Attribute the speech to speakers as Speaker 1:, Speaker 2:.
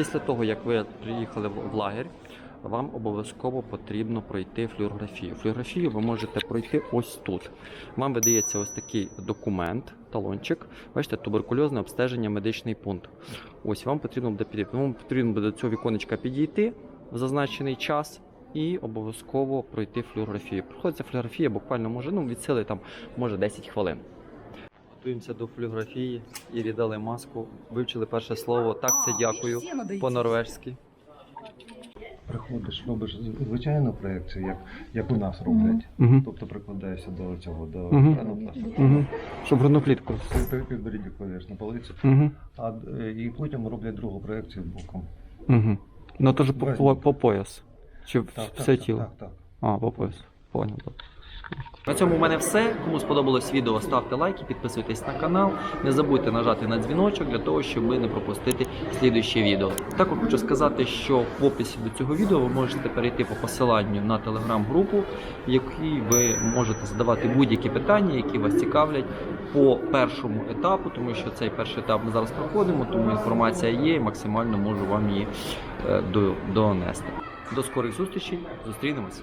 Speaker 1: Після того, як ви приїхали в лагерь, вам обов'язково потрібно пройти флюорографію. Флюорографію ви можете пройти ось тут. Вам видається ось такий документ, талончик. Бачите, туберкульозне обстеження, медичний пункт. Ось вам потрібно буде підійти. Вам потрібно буде до цього віконечка підійти в зазначений час. І обов'язково пройти флюорографію. Проходиться флюорографія буквально може ну, від сили там може 10 хвилин. Готуємося до флюорографії і віддали маску. Вивчили перше слово. Так, це дякую по-норвежськи.
Speaker 2: Приходиш, робиш звичайну проекцію, як, як у нас роблять.
Speaker 1: Угу.
Speaker 2: Тобто прикладаєшся до цього, до ранопласту.
Speaker 1: Угу. Щоб грудну клітку.
Speaker 2: Ти підборіддя кладеш на полицю,
Speaker 1: Угу.
Speaker 2: а і потім роблять другу проекцію боком.
Speaker 1: Угу. Ну то ж по, по, по пояс. Чи
Speaker 2: Так,
Speaker 1: все
Speaker 2: так,
Speaker 1: тіло?
Speaker 2: Так, так.
Speaker 1: А, по пояс. Понял. На цьому в мене все. Кому сподобалось відео, ставте лайки, підписуйтесь на канал. Не забудьте нажати на дзвіночок для того, щоб не пропустити слідуюче відео. Також хочу сказати, що в описі до цього відео ви можете перейти по посиланню на телеграм-групу, в якій ви можете задавати будь-які питання, які вас цікавлять по першому етапу, тому що цей перший етап ми зараз проходимо, тому інформація є і максимально можу вам її е, донести. До скорих зустрічей, зустрінемось.